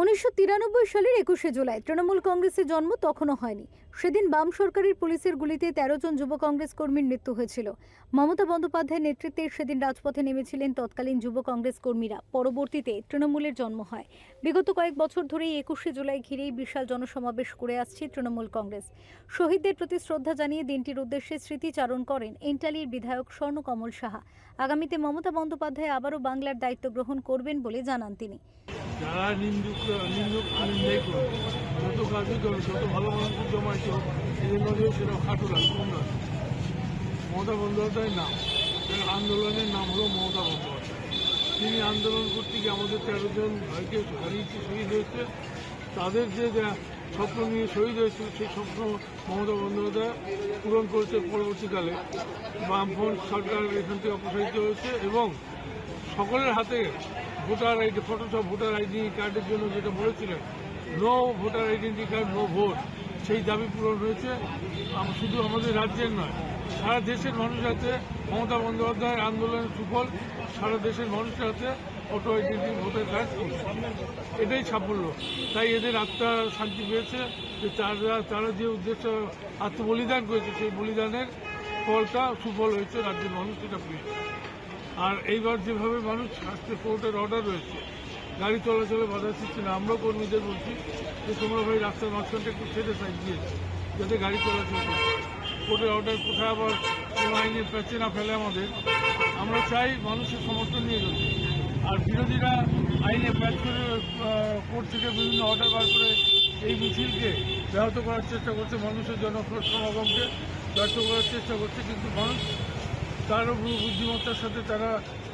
উনিশশো তিরানব্বই সালের একুশে জুলাই তৃণমূল কংগ্রেসের জন্ম, তখনও হয়নি। সেদিন বাম সরকারের পুলিশের গুলিতে তেরো জন যুব কংগ্রেস কর্মীর মৃত্যু হয়েছিল। মমতা বন্দ্যোপাধ্যায়ের নেতৃত্বে সেদিন রাজপথে নেমেছিলেন তৎকালীন যুব কংগ্রেস কর্মীরা। পরবর্তীতে তৃণমূলের জন্ম হয়। বিগত কয়েক বছর ধরেই একুশে জুলাই ঘিরেই বিশাল জনসমাবেশ করে আসছে তৃণমূল কংগ্রেস। শহীদদের প্রতি শ্রদ্ধা জানিয়ে দিনটির উদ্দেশ্যে স্মৃতিচারণ করেন এন্টালির বিধায়ক স্বর্ণকমল সাহা। আগামীতে মমতা বন্দ্যোপাধ্যায় আবারও বাংলার দায়িত্ব গ্রহণ করবেন বলে জানান তিনি। যারা নিন্দুক নিন্দুক নিন্দাই করবে যত কাজে করবে যত ভালো মানুষ জমাইছ এদের মধ্যে সেটা খাটো কম নয়। মমতা বন্দ্যোপাধ্যায়ের নাম আন্দোলনের নাম হলো মমতা বন্দ্যোপাধ্যায়। তিনি আন্দোলন করতে গিয়ে আমাদের তেরো জন ভাইকে হারিয়েছে শহীদ হয়েছে। তাদের যে যা স্বপ্ন নিয়ে শহীদ হয়েছিল, সেই স্বপ্ন মমতা বন্দ্যোপাধ্যায় পূরণ করেছে পরবর্তীকালে। বামফ্রন্ট সরকার এখান থেকে অপসারিত হয়েছে এবং সকলের হাতে voter ID Photoshop voter ID কার্ডের জন্য যেটা বলেছিলেন no voter identity card no vote সেই দাবি পূরণ হয়েছে। শুধু আমাদের রাজ্যের নয়, সারা দেশের মানুষের হাতে মমতা বন্দ্যোপাধ্যায়ের আন্দোলনের সুফল, সারা দেশের মানুষের হাতে ফটো আইডেন্টি ভোটার কার্ড এটাই সাফল্য। তাই এদের আত্মা শান্তি পেয়েছে। যে তারা তারা যে উদ্দেশ্য আত্মবলিদান করেছে, সেই বলিদানের ফলটা সুফল হয়েছে রাজ্যের মানুষ, সেটা পেয়েছে। আর এইবার যেভাবে মানুষ আজকে কোর্টের অর্ডার রয়েছে, গাড়ি চলাচলে বাধা সৃষ্টি না আমরাও কর্মীদের বলছি যে তোমরা ভাই রাস্তার মাঝখানটা একটু ছেড়ে সাইড দিয়েছে যাতে গাড়ি চলাচল করতে কোর্টের অর্ডার কোথায় আবার কোনো আইনের প্যাচে না ফেলে আমাদের, আমরা চাই মানুষের সমর্থন নিয়ে চলতে আর বিরোধীরা আইনে প্যাচ করে কোর্ট থেকে বিভিন্ন অর্ডার বার করে এই মিছিলকে ব্যাহত করার চেষ্টা করছে, মানুষের জনসমাগমকে ব্যর্থ করার চেষ্টা করছে, কিন্তু মানুষ তার বুদ্ধিমত্তার সাথে তারা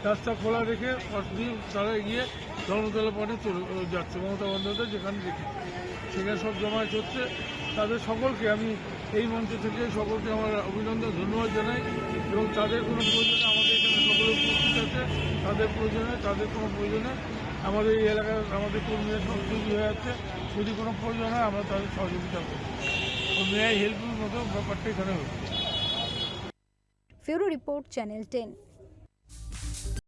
রাস্তা খোলা রেখে দিয়ে তারা এগিয়ে ধর্মতলা পথে চলে যাচ্ছে, মমতা বন্দ্যোপাধ্যায় যেখানে দেখি। সেখানে সব জমায়েত হচ্ছে। তাদের সকলকে আমি এই মঞ্চ থেকে সকলকে আমার অভিনন্দন, ধন্যবাদ জানাই এবং তাদের কোনো প্রয়োজনে আমাদের এখানে সকলে উপস্থিত আছে। তাদের প্রয়োজনে, তাদের কোনো প্রয়োজনে আমাদের এই এলাকার আমাদের কর্মীরা সব তৈরি হয়ে যাচ্ছে। যদি কোনো প্রয়োজন হয় আমরা তাদের সহযোগিতা করি মেয়াই হেল্পের মতো ব্যাপারটা এখানে হচ্ছে ফেরো রিপোর্ট চ্যানেল টেন